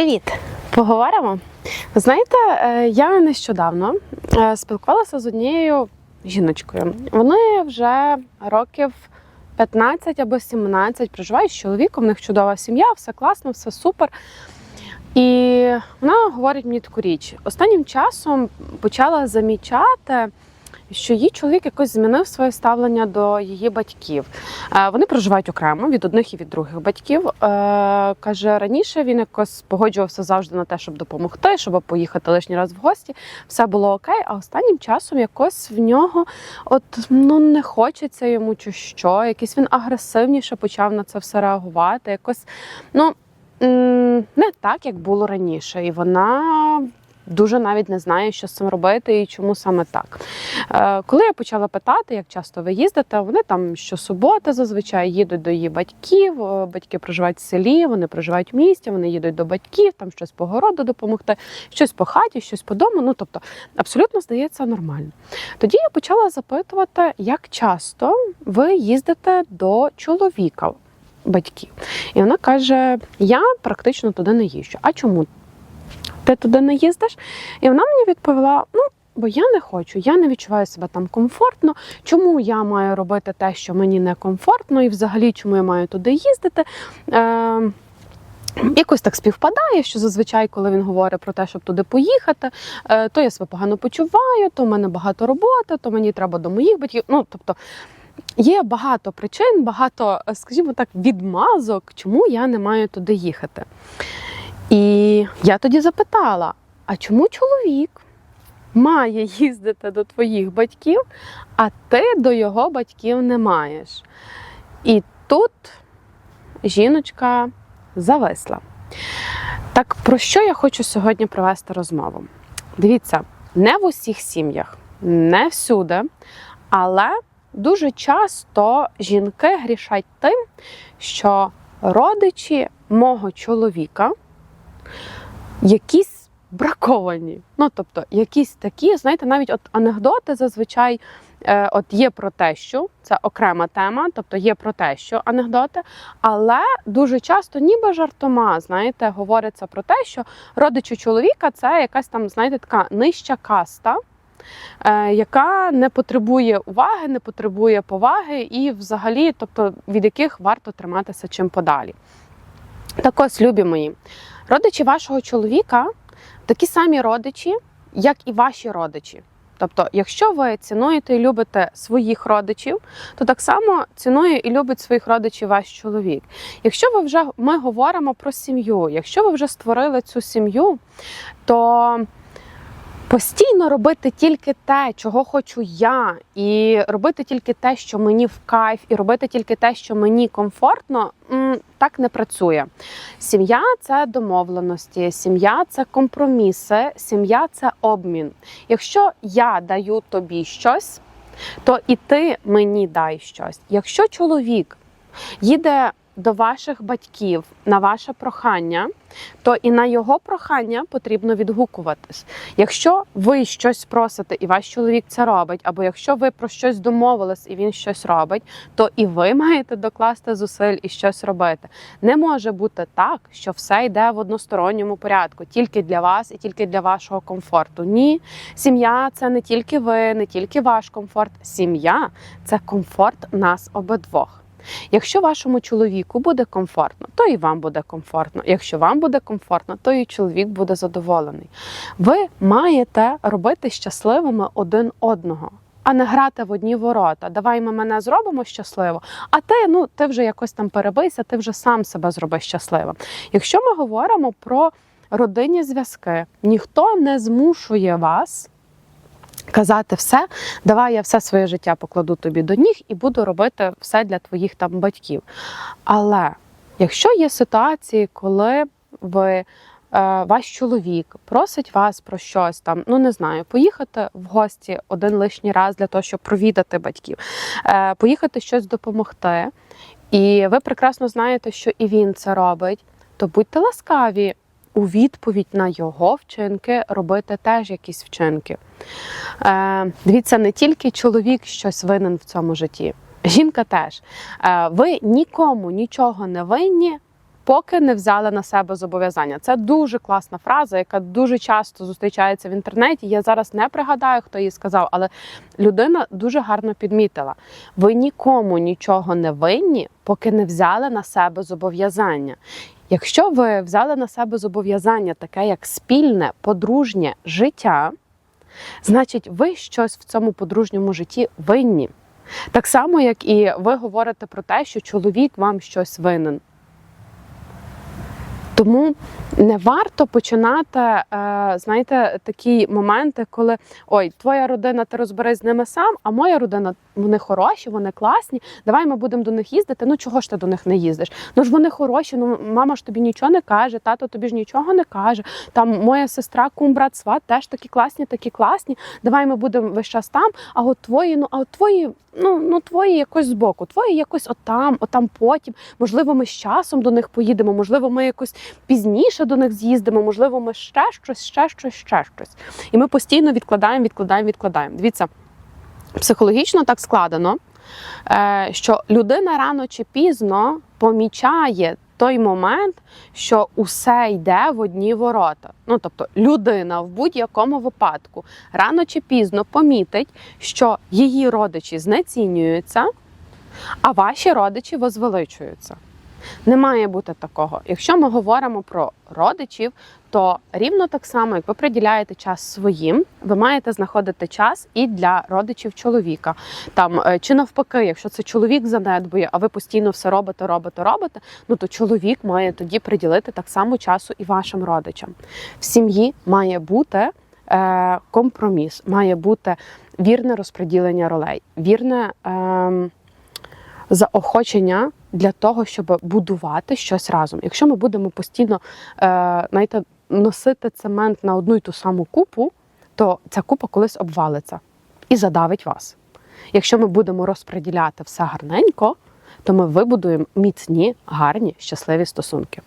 Привіт! Поговоримо. Знаєте, е, я нещодавно е, спілкувалася з однією жіночкою. Вони вже років 15 або 17 проживають з чоловіком, в них чудова сім'я, все класно, все супер. І вона говорить мені таку річ: останнім часом почала замічати. Що її чоловік якось змінив своє ставлення до її батьків. Е, Вони проживають окремо від одних і від других батьків. Е, Каже, раніше він якось погоджувався завжди на те, щоб допомогти, щоб поїхати лишній раз в гості. Все було окей. А останнім часом якось в нього от ну не хочеться йому чи що. Якийсь він агресивніше почав на це все реагувати. Якось ну не так, як було раніше, і вона. Дуже навіть не знає, що з цим робити і чому саме так. Е, коли я почала питати, як часто ви їздите, вони там щосуботи зазвичай їдуть до її батьків. е, Батьки проживають в селі, вони проживають в місті, вони їдуть до батьків, там щось по городу допомогти, щось по хаті, щось по дому. Ну тобто, абсолютно здається нормально. Тоді я почала запитувати, як часто ви їздите до чоловіка батьків. І вона каже: Я практично туди не їжджу. А чому ти туди не їздиш? І вона мені відповіла: ну. Бо я не хочу, я не відчуваю себе там комфортно. Чому я маю робити те, що мені не комфортно, і взагалі чому я маю туди їздити? Е, Якось так співпадає, що зазвичай, коли він говорить про те, щоб туди поїхати, е, то я себе погано почуваю, то в мене багато роботи, то мені треба до моїх батьків. Ну тобто є багато причин, багато, е, скажімо так, відмазок, чому я не маю туди їхати. І я тоді запитала: а чому чоловік має їздити до твоїх батьків, а ти до його батьків не маєш? І тут жіночка зависла. Так про що я хочу сьогодні провести розмову? Дивіться, не в усіх сім'ях, не всюди, але дуже часто жінки грішать тим, що родичі мого чоловіка якісь браковані. Ну, тобто, якісь такі, знаєте, навіть от анекдоти зазвичай е, от є про те, що це окрема тема, тобто є про те, що анекдоти, але дуже часто, ніби жартома, знаєте, говориться про те, що родичі чоловіка це якась там, знаєте, така нижча каста. е, Яка не потребує уваги, не потребує поваги, і взагалі, тобто від яких варто триматися чим подалі. Так ось, любі мої, родичі вашого чоловіка такі самі родичі, як і ваші родичі. Тобто, якщо ви цінуєте і любите своїх родичів, то так само цінує і любить своїх родичів ваш чоловік. Якщо ви вже ми говоримо про сім'ю, якщо ви вже створили цю сім'ю, то постійно робити тільки те, чого хочу я, і робити тільки те, що мені в кайф, і робити тільки те, що мені комфортно, так не працює. Сім'я це домовленості, сім'я це компроміси, сім'я це обмін. Якщо я даю тобі щось, то і ти мені дай щось. Якщо чоловік їде до ваших батьків на ваше прохання, то і на його прохання потрібно відгукуватись. Якщо ви щось просите, і ваш чоловік це робить, або якщо ви про щось домовились і він щось робить, то і ви маєте докласти зусиль і щось робити. Не може бути так, що все йде в односторонньому порядку, тільки для вас і тільки для вашого комфорту. Ні, сім'я це не тільки ви, не тільки ваш комфорт. Сім'я це комфорт нас обидвох. Якщо вашому чоловіку буде комфортно, то і вам буде комфортно. Якщо вам буде комфортно, то і чоловік буде задоволений. Ви маєте робити щасливими один одного. А не грати в одні ворота. Давай ми мене зробимо щасливо. А ти ну ти вже якось там перебийся, ти вже сам себе зроби щасливим. Якщо ми говоримо про родинні зв'язки, ніхто не змушує вас казати все, давай я все своє життя покладу тобі до ніг і буду робити все для твоїх там батьків. Але якщо є ситуації, коли ви е, ваш чоловік просить вас про щось там, ну не знаю, поїхати в гості один лишній раз для того, щоб провідати батьків, е, поїхати щось допомогти, і ви прекрасно знаєте, що і він це робить, то будьте ласкаві у відповідь на його вчинки робити теж якісь вчинки. Е, дивіться, не тільки чоловік щось винен в цьому житті, жінка теж. Е, ви нікому нічого не винні, поки не взяли на себе зобов'язання. Це дуже класна фраза, яка дуже часто зустрічається в інтернеті. Я зараз не пригадаю, хто її сказав, але людина дуже гарно підмітила: ви нікому нічого не винні, поки не взяли на себе зобов'язання. Якщо ви взяли на себе зобов'язання, таке як спільне подружнє життя, значить, ви щось в цьому подружньому житті винні. Так само, як і ви говорите про те, що чоловік вам щось винен. Тому не варто починати, е, знаєте, такі моменти, коли ой, твоя родина, ти розберись з ними сам, а моя родина, вони хороші, вони класні. Давай ми будемо до них їздити. Ну чого ж ти до них не їздиш? Ну ж вони хороші, ну мама ж тобі нічого не каже, тато тобі ж нічого не каже. Там моя сестра, кум, брат, сват теж такі класні, такі класні. Давай ми будемо весь час там. А от твої, ну а от твої, ну ну твої якось збоку, твої якось отам, отам потім. Можливо, ми з часом до них поїдемо, можливо, ми якось пізніше до них з'їздимо, можливо, ми ще щось, ще щось, ще щось. І ми постійно відкладаємо, відкладаємо, відкладаємо. Дивіться, психологічно так складено, е, що людина рано чи пізно помічає той момент, що усе йде в одні ворота. Ну тобто, людина в будь-якому випадку рано чи пізно помітить, що її родичі знецінюються, а ваші родичі возвеличуються. Не має бути такого. Якщо ми говоримо про родичів, то рівно так само, як ви приділяєте час своїм, ви маєте знаходити час і для родичів чоловіка. Там е, чи навпаки, якщо це чоловік занедбує, а ви постійно все робите, робите, робите, ну то чоловік має тоді приділити так само часу і вашим родичам. В сім'ї має бути е, компроміс, має бути вірне розподілення ролей, вірне. Е, заохочення для того, щоб будувати щось разом. Якщо ми будемо постійно е, знаєте, носити цемент на одну й ту саму купу, то ця купа колись обвалиться і задавить вас. Якщо ми будемо розподіляти все гарненько, то ми вибудуємо міцні, гарні, щасливі стосунки.